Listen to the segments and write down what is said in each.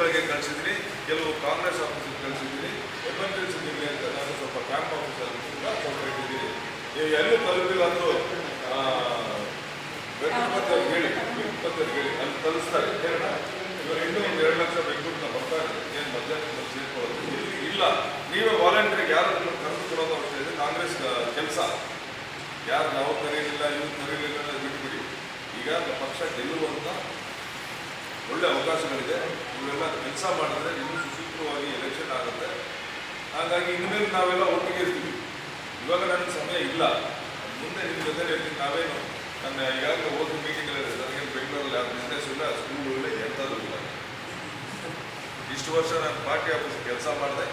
Block ಕಳಿಸಿದ್ರಿ, ಕೆಲವು ಕಾಂಗ್ರೆಸ್ ಆಫೀಸಿಗೆ ಕಳಿಸಿದ್ರಿ emergency ನಿಮಗೆ ಅಂತ ನಾನು ಸ್ವಲ್ಪ ಕ್ಯಾಂಪ್ ಆಫೀಸರ್ ಕೂಡ ಸ್ವಲ್ಪ ಇಟ್ಟಿದ್ದೀನಿ ನೀವು ಎಲ್ಲೂ ತಲುಪಿಲ್ಲ ಅಂದರೂ ವೆಂಕಟಪತಿ ಹೇಳಿ ವೆಂಕಟಪತಿ ಹೇಳಿ, ಅಲ್ಲಿ ಕಲಿಸ್ತಾರೆ ಕೇರಳ ಇವರು ಇನ್ನೂ ಒಂದು ಎರಡು ಲಕ್ಷ ಬೆಂಗಳೂರಿನ ಬರ್ತಾ ಇದೆ ಏನು ಮಧ್ಯಾಹ್ನ ಸೇರ್ಕೊಳ್ಳೋದು? ಇಲ್ಲಿ ಇಲ್ಲ. ನೀವೇ ವಾಲಂಟಿಯರ್ಗೆ ಯಾರು ಕರೆದು ಕೊಡೋದು ಅವಶ್ಯ ಇದೆ. ಕಾಂಗ್ರೆಸ್ ಕೆಲಸ. ಯಾರು ನಾವು ಕರೀಲಿಲ್ಲ, ಇವ್ರು ಕರೀಲಿಲ್ಲ ಬಿಟ್ಬಿಡಿ. ಈಗ ಪಕ್ಷ ಗೆಲ್ಲುವಂತ ಒಳ್ಳೆ ಅವಕಾಶಗಳಿದೆ. ಇವೆಲ್ಲ ಕೆಲಸ ಮಾಡಿದ್ರೆ ಇನ್ನೂ ಸುಸೂತ್ರವಾಗಿ ಎಲೆಕ್ಷನ್ ಆಗುತ್ತೆ. ಹಾಗಾಗಿ ಇನ್ಮೇಲೆ ನಾವೆಲ್ಲ ಒಟ್ಟಿಗೆ ಇರ್ತೀವಿ. ಇವಾಗ ನನಗೆ ಸಮಯ ಇಲ್ಲ. ಮುಂದೆ ನಿಮ್ಮ ಜೊತೆ ಇರ್ತೀನಿ. ನಾವೇನು ನನ್ನ ಈಗಾಗಲೇ ಹೋದ ಮೀಟಿಂಗ್ಗಳಿದೆ ನನಗೆ ಬೆಂಗಳೂರಲ್ಲಿ ಯಾವ ಬಿಸ್ನೆಸ್ ಇಲ್ಲ ಸ್ಕೂಲು ಇಲ್ಲ ಎಂಥದ್ದು ಇಲ್ಲ. ಇಷ್ಟು ವರ್ಷ ನಾನು ಪಾರ್ಟಿ ಆಫೀಸ್ ಕೆಲಸ ಮಾಡಿದೆ.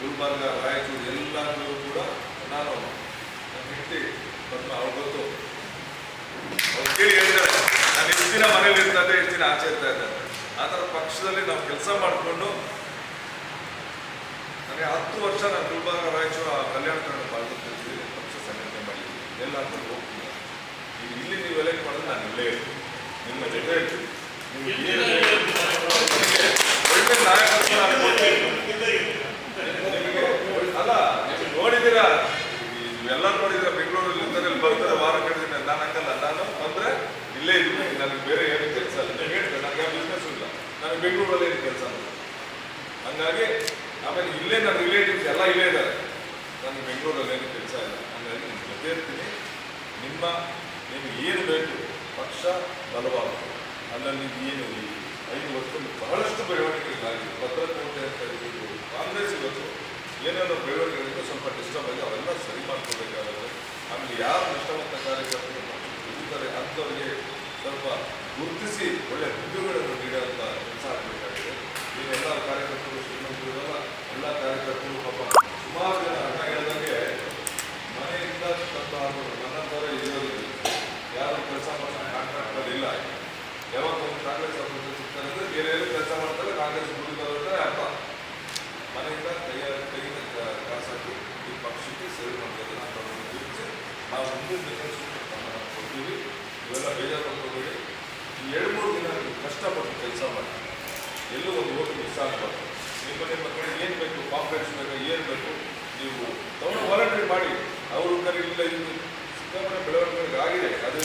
ಗುಲ್ಬರ್ಗ, ರಾಯಚೂರು ಎಲ್ಲರೂ ಕೂಡ ನಾನು ನನ್ನ ಹೆಂಡತಿ ಬಂದು ಅವ್ರು ಗೊತ್ತು. ಅವ್ರು ಕೇಳಿ ಹೇಳ್ತಾರೆ. ನಾನು ಇಷ್ಟು ದಿನ ಮನೇಲಿ ಇರ್ತಾ ಇದ್ದೆ ಇಷ್ಟು ದಿನ ಆಚೆ ಇರ್ತಾ ಇದ್ದೆ ಆ ಥರ ಪಕ್ಷದಲ್ಲಿ ನಾವು ಕೆಲಸ ಮಾಡಿಕೊಂಡು ನನಗೆ ಹತ್ತು ವರ್ಷ ನಾನು ಗುಲ್ಬರ್ಗ ರಾಯಚೂರು ಆ ಕಲ್ಯಾಣ ಕನ್ನಡ ಭಾಗದ ಕೆಲಸದಲ್ಲಿ ಪಕ್ಷ ಸಂಘಟನೆ ಮಾಡಿದ್ದೀನಿ ಎಲ್ಲ ಹಾಕೊಂಡು ಹೋಗ್ತೀನಿ ಇಲ್ಲಿ ನೀವು ಎಲೆಕ್ಟ್ ಮಾಡಿದ್ರೆ ನಾನು ಇಲ್ಲೇ ಇರ್ತೀನಿ. ನಿಮ್ಮ ಜೊತೆ ಇರ್ತೀನಿ. ನಿಮ್ಗೆ ಏನು ಬೇಕು? ನಿಮಗೆ ಒಳ್ಳೆ ನಾಯಕತ್ವ ನಾನು ಕೊಡ್ತೀನಿ. ನಿಮಗೆ ಒಳ್ಳೆ- ಅಲ್ಲ ನೀವು ನೋಡಿದ್ದೀರಾ ಎಲ್ಲರೂ ನೋಡಿದ್ರೆ ಬೆಂಗಳೂರಲ್ಲಿ ಇರ್ತಾರೆ ಇಲ್ಲಿ ಬರ್ತಾರೆ ವಾರ ಕಳೆದಿನ ನಾನು ಹಂಗಲ್ಲ ನಾನು ಬಂದ್ರೆ ಇಲ್ಲೇ ಇದ್ದೀನಿ ನನಗೆ ಬೇರೆ ಏನು ಕೆಲಸ ಇಲ್ಲ ನೀವು ಹೇಳ್ತಾರೆ ನನಗೆ ಯಾವ ಬಿಸ್ನೆಸ್ ಇಲ್ಲ ಬೆಂಗಳೂರಲ್ಲೇ ಕೆಲಸ. ಹಂಗಾಗಿ ಆಮೇಲೆ ಇಲ್ಲೇ ನನ್ನ ರಿಲೇಟಿವ್ಸ್ ಎಲ್ಲ ಇಲ್ಲೇ ಇದ್ದಾರೆ. ನನಗೆ ಬೆಂಗಳೂರಲ್ಲಿ ಏನು ಕೆಲಸ ಇಲ್ಲ. ಹಂಗಾಗಿ ನಿಮ್ಮ ಜೊತೆ ಇರ್ತೀನಿ, ನಿಮ್ಮ, ನಿಮ್ಗೆ ಏನು ಬೇಕು, ಪಕ್ಷ ಬಲವಾಗುತ್ತೆ. ಅಲ್ಲಲ್ಲಿ ಏನು ಐದು ವರ್ಷದಲ್ಲಿ ಬಹಳಷ್ಟು ಬೆಳವಣಿಗೆಗಳಾಗಿ ಭದ್ರಕೋಟೆ ಅಂತ ಹೇಳಿದ್ರು ಕಾಂಗ್ರೆಸ್ ಇವತ್ತು ಏನೇನೋ ಬೆಳವಣಿಗೆಗಳಿಂದ ಸ್ವಲ್ಪ ಡಿಸ್ಟರ್ಬ್ ಆಗಿ ಅವೆಲ್ಲ ಸರಿ ಮಾಡ್ಕೋಬೇಕಾಗುತ್ತೆ ಆಮೇಲೆ ಯಾರು ನಿಷ್ಠಾವಂತ ಕಾರ್ಯಕರ್ತರು ಅಂಥವ್ರಿಗೆ ಸ್ವಲ್ಪ ಗುರುತಿಸಿ ಒಳ್ಳೆ ಹುದ್ದೆಗಳನ್ನು ನೀಡುವಂಥ ಕೆಲಸ ಆಗಬೇಕಾಗಿದೆ ಎಲ್ಲ ಕಾರ್ಯಕರ್ತರು ಶ್ರೀಮಂತರು ಇರಲ್ಲ ಎಲ್ಲ ಕಾರ್ಯಕರ್ತರು ಪಾಪ ಸುಮಾರು ಜನ ಅಣ್ಣ ಹೇಳಿದಂಗೆ ಮನೆಯಿಂದ ತಂದು ನನ್ನ ಥರ ಇರೋದಿಲ್ಲ. ಯಾರು ಕೆಲಸ ಮಾಡ್ತಾರೆ ಕಾಂಟ್ರಾಕ್ಟರ್ ಇಲ್ಲ. ಯಾವಾಗ ಒಂದು ಕಾಂಗ್ರೆಸ್ ಅಭಿವೃದ್ಧಿ ಸಿಗ್ತಾರೆ ಅಂದರೆ ಬೇರೆ ಏನು ಕೆಲಸ ಮಾಡ್ತಾರೆ, ಕಾಂಗ್ರೆಸ್ ದುಡಿದವರಂದ್ರೆ ಅರ್ಥ. ಮನೆಯಿಂದ ಕೈಯ ಕೈಯಿಂದ ಕಾಸಾಕಿ ಈ ಪಕ್ಷಕ್ಕೆ ಸೇವೆ ಗುರುತಿಸಿ, ನಾವು ಮುಂದಿನ ಡಿಫೆನ್ಸ್ ಕೊಡ್ತೀವಿ ಇವೆಲ್ಲ ಬೇಜಾರು ಮಾಡ್ಕೋಬೇಡಿ ಈ ಎರಡು ಮೂರು ದಿನ ನೀವು ಕಷ್ಟಪಟ್ಟು ಕೆಲಸ ಮಾಡಿ ಎಲ್ಲೂ ಒಂದು ಓಟು ಮಿಸ್ ಆಗಬಾರ್ದು. ನಿಮ್ಮ ನಿಮ್ಮ ಕಡೆ ಏನು ಬೇಕು? ಕಾಂಪ್ಲೆಕ್ಸ್ ಬೇಕು ಏನು ಬೇಕು? ನೀವು ತಗೊಂಡು ವಾಲಂಟ್ರಿ ಮಾಡಿ. ಅವರು ಕರೀಲಿಲ್ಲ, ಇದು ಸಿಕ್ಕಾಪಟ್ಟೆ ಬೆಳವಣಿಗೆ ಆಗಿದೆ. ಅದರಿಂದ